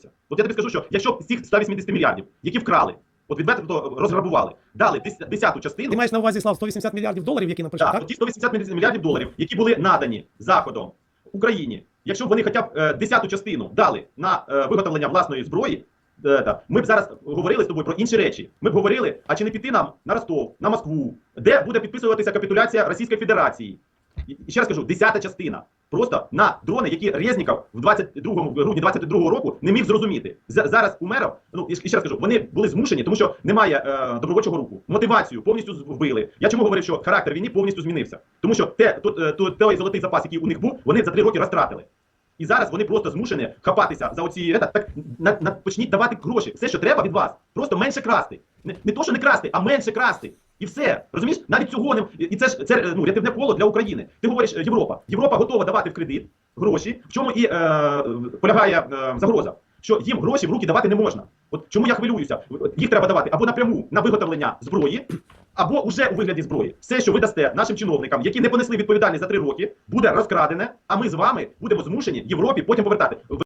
розкрадаються. От я тобі скажу, що якщо з цих 180 мільярдів, які вкрали, от відверто розграбували, дали дес- десяту частину, Ти маєш на увазі Слав 180 мільярдів доларів, які нам прийшли, так, так? ті 180 мільярдів доларів, які були надані Заходом Україні, якщо б вони хоча б е, десяту частину дали на е, виготовлення власної зброї, е, ми б зараз говорили з тобою про інші речі. Ми б говорили, а чи не піти нам на Ростов, на Москву, де буде підписуватися капітуляція Російської Федерації. І ще раз кажу, десята частина. Просто на дрони, які Резніков в 22 грудні 22 року не міг зрозуміти. Зараз у мерів, ну і ще раз кажу, вони були змушені, тому що немає е, добровольчого руху. Мотивацію повністю вбили. Я чому говорив, що характер війни повністю змінився? Тому що те, е, той золотий запас, який у них був, вони за три роки розтратили. І зараз вони просто змушені хапатися за оці ета, так на, на, почніть давати гроші. Все, що треба від вас, просто менше красти. Не, не то, що не красти, а менше красти. І все. Розумієш? Навіть цього не і це ж це е, ну рятівне коло для України. Ти говориш е, Європа. Європа готова давати в кредит гроші. В чому і е, полягає е, загроза? Що їм гроші в руки давати не можна. От чому я хвилююся? Їх треба давати або напряму на виготовлення зброї, або уже у вигляді зброї. Все, що ви дасте нашим чиновникам, які не понесли відповідальність за три роки, буде розкрадене, а ми з вами будемо змушені Європі потім повертати.